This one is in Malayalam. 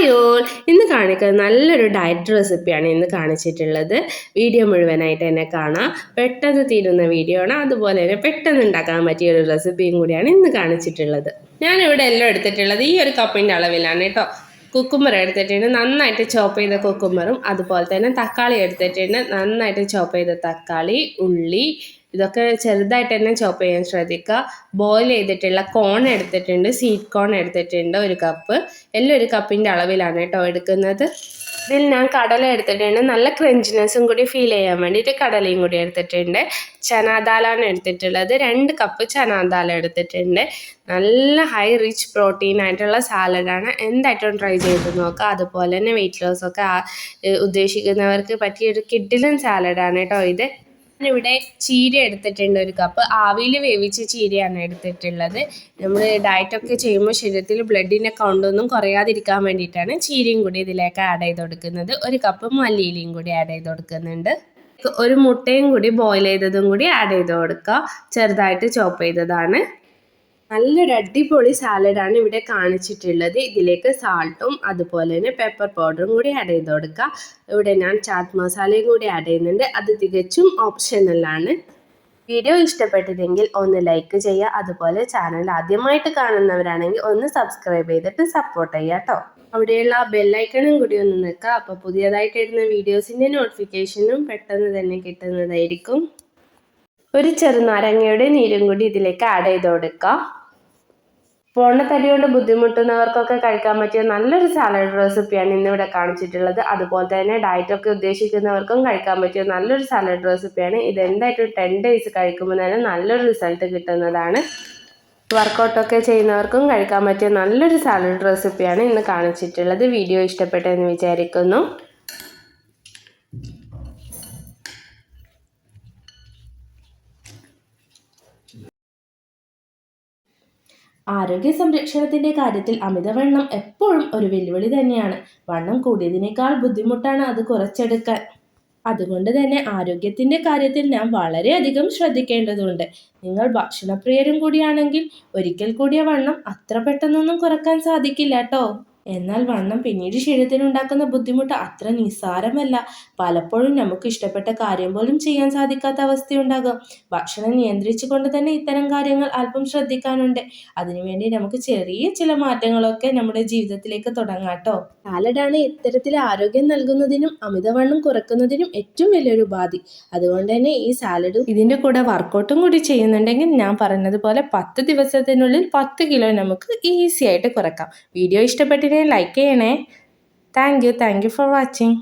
ഹായ് ഓൾ ഇന്ന് കാണിക്കുന്നത് നല്ലൊരു ഡയറ്റ് റെസിപ്പിയാണ് ഇന്ന് കാണിച്ചിട്ടുള്ളത്. വീഡിയോ മുഴുവനായിട്ട് എന്നെ കാണാം. പെട്ടെന്ന് തീരുന്ന വീഡിയോ ആണ്. അതുപോലെ തന്നെ പെട്ടെന്ന് ഉണ്ടാക്കാൻ പറ്റിയ ഒരു റെസിപ്പിയും കൂടിയാണ് ഇന്ന് കാണിച്ചിട്ടുള്ളത്. ഞാനിവിടെ എല്ലാം എടുത്തിട്ടുള്ളത് ഈ ഒരു കപ്പിന്റെ അളവിലാണ് കേട്ടോ. കുക്കുമ്പർ എടുത്തിട്ടുണ്ട്. നന്നായിട്ട് ചോപ്പ് ചെയ്ത കുക്കുമ്പറും അതുപോലെ തന്നെ തക്കാളി എടുത്തിട്ടുണ്ട്. നന്നായിട്ട് ചോപ്പ് ചെയ്ത തക്കാളി ഉള്ളി ഇതൊക്കെ ചെറുതായിട്ട് തന്നെ ചോപ്പ് ചെയ്യാൻ ശ്രദ്ധിക്കുക. ബോയിൽ ചെയ്തിട്ടുള്ള കോൺ എടുത്തിട്ടുണ്ട്. സീറ്റ് കോൺ എടുത്തിട്ടുണ്ട് ഒരു കപ്പ് എല്ലാം ഒരു കപ്പിന്റെ അളവിലാണ് കേട്ടോ എടുക്കുന്നത്. ഇതിൽ ഞാൻ കടല എടുത്തിട്ടുണ്ട്. നല്ല ക്രഞ്ചിനെസ്സും കൂടി ഫീൽ ചെയ്യാൻ വേണ്ടിയിട്ട് കടലയും കൂടി എടുത്തിട്ടുണ്ട്. ചനാദാലാണ് എടുത്തിട്ടുള്ളത്. രണ്ട് കപ്പ് ചനാദാല എടുത്തിട്ടുണ്ട്. നല്ല ഹൈ റിച്ച് പ്രോട്ടീൻ ആയിട്ടുള്ള സാലഡാണ് എന്തായിട്ടും ട്രൈ ചെയ്ത് നോക്കുക. അതുപോലെ തന്നെ വെയിറ്റ് ലോസ് ഒക്കെ ഉദ്ദേശിക്കുന്നവർക്ക് പറ്റിയൊരു കിഡിലും സാലഡാണ് കേട്ടോ ഇത്. ഇവിടെ ചീര എടുത്തിട്ടുണ്ട് ഒരു കപ്പ്. ആവിയിൽ വേവിച്ച ചീരയാണ് എടുത്തിട്ടുള്ളത്. നമ്മൾ ഡയറ്റൊക്കെ ചെയ്യുമ്പോൾ ശരീരത്തിൽ ബ്ലഡിന്റെ കൗണ്ടൊന്നും കുറയാതിരിക്കാൻ വേണ്ടിയിട്ടാണ് ചീരയും കൂടി ഇതിലേക്ക് ആഡ് ചെയ്ത് കൊടുക്കുന്നത്. ഒരു കപ്പ് മല്ലിയിലയും കൂടി ആഡ് ചെയ്ത് കൊടുക്കുന്നുണ്ട്. ഒരു മുട്ടയും കൂടി ബോയിൽ ചെയ്തതും കൂടി ആഡ് ചെയ്ത് കൊടുക്കുക. ചെറുതായിട്ട് ചോപ്പ് ചെയ്തതാണ്. നല്ലൊരു അടിപൊളി സാലഡാണ് ഇവിടെ കാണിച്ചിട്ടുള്ളത്. ഇതിലേക്ക് സാൾട്ടും അതുപോലെ തന്നെ പെപ്പർ പൗഡറും കൂടി ആഡ് ചെയ്ത് കൊടുക്കുക. ഇവിടെ ഞാൻ ചാറ്റ് മസാലയും കൂടി ആഡ് ചെയ്യുന്നുണ്ട്. അത് തികച്ചും ഓപ്ഷനലാണ് വീഡിയോ ഇഷ്ടപ്പെട്ടില്ലെങ്കിൽ ഒന്ന് ലൈക്ക് ചെയ്യുക. അതുപോലെ ചാനൽ ആദ്യമായിട്ട് കാണുന്നവരാണെങ്കിൽ ഒന്ന് സബ്സ്ക്രൈബ് ചെയ്തിട്ട് സപ്പോർട്ട് ചെയ്യുക കേട്ടോ. അവിടെയുള്ള ആ ബെല്ലൈക്കണും കൂടി ഒന്ന് നിൽക്കുക. അപ്പോൾ പുതിയതായിട്ട് ഇടുന്ന വീഡിയോസിന്റെ നോട്ടിഫിക്കേഷനും പെട്ടെന്ന് തന്നെ കിട്ടുന്നതായിരിക്കും. ഒരു ചെറുനാരങ്ങയുടെ നീരും കൂടി ഇതിലേക്ക് ആഡ് ചെയ്ത് കൊടുക്കുക. പൊണ്ണത്തടി കൊണ്ട് ബുദ്ധിമുട്ടുന്നവർക്കൊക്കെ കഴിക്കാൻ പറ്റിയ നല്ലൊരു സാലഡ് റെസിപ്പിയാണ് ഇന്നിവിടെ കാണിച്ചിട്ടുള്ളത്. അതുപോലെ തന്നെ ഡയറ്റൊക്കെ ഉദ്ദേശിക്കുന്നവർക്കും കഴിക്കാൻ പറ്റിയ നല്ലൊരു സാലഡ് റെസിപ്പിയാണ് ഇത് എന്തായിട്ടും ടെൻ ഡേയ്സ് കഴിക്കുമ്പോൾ തന്നെ നല്ലൊരു റിസൾട്ട് കിട്ടുന്നതാണ്. വർക്കൗട്ടൊക്കെ ചെയ്യുന്നവർക്കും കഴിക്കാൻ പറ്റിയ നല്ലൊരു സാലഡ് റെസിപ്പിയാണ് ഇന്ന് കാണിച്ചിട്ടുള്ളത്. വീഡിയോ ഇഷ്ടപ്പെട്ടെന്ന് വിചാരിക്കുന്നു. ആരോഗ്യ സംരക്ഷണത്തിന്റെ കാര്യത്തിൽ അമിതവണ്ണം എപ്പോഴും ഒരു വെല്ലുവിളി തന്നെയാണ്. വണ്ണം കൂടിയതിനേക്കാൾ ബുദ്ധിമുട്ടാണ് അത് കുറച്ചെടുക്കാൻ. അതുകൊണ്ട് തന്നെ ആരോഗ്യത്തിന്റെ കാര്യത്തിൽ ഞാൻ വളരെയധികം ശ്രദ്ധിക്കേണ്ടതുണ്ട്. നിങ്ങൾ ഭക്ഷണപ്രിയരും കൂടിയാണെങ്കിൽ ഒരിക്കൽ കൂടിയ വണ്ണം അത്ര പെട്ടെന്നൊന്നും കുറയ്ക്കാൻ സാധിക്കില്ല കേട്ടോ എന്നാൽ വണ്ണം പിന്നീട് ശരീരത്തിനുണ്ടാക്കുന്ന ബുദ്ധിമുട്ട് അത്ര നിസ്സാരമല്ല. പലപ്പോഴും നമുക്ക് ഇഷ്ടപ്പെട്ട കാര്യം പോലും ചെയ്യാൻ സാധിക്കാത്ത അവസ്ഥയുണ്ടാകും. ഭക്ഷണം നിയന്ത്രിച്ചുകൊണ്ട് തന്നെ ഇത്തരം കാര്യങ്ങൾ അല്പം ശ്രദ്ധിക്കാനുണ്ട്. അതിനുവേണ്ടി നമുക്ക് ചെറിയ ചില മാറ്റങ്ങളൊക്കെ നമ്മുടെ ജീവിതത്തിലേക്ക് തുടങ്ങാം കേട്ടോ. സാലഡാണ് ഇത്തരത്തിൽ ആരോഗ്യം നൽകുന്നതിനും അമിതവണ്ണം കുറക്കുന്നതിനും ഏറ്റവും വലിയൊരു ഉപാധി. അതുകൊണ്ട് തന്നെ ഈ സാലഡ് ഇതിന്റെ കൂടെ വർക്കൗട്ടും കൂടി ചെയ്യുന്നുണ്ടെങ്കിൽ ഞാൻ പറഞ്ഞതുപോലെ പത്ത് ദിവസത്തിനുള്ളിൽ പത്ത് കിലോ നമുക്ക് ഈസി ആയിട്ട് കുറക്കാം. വീഡിയോ ഇഷ്ടപ്പെട്ടിട്ടുണ്ടെങ്കിൽ ലൈക്ക് ചെയ്യണേ. Thank you thank you for watching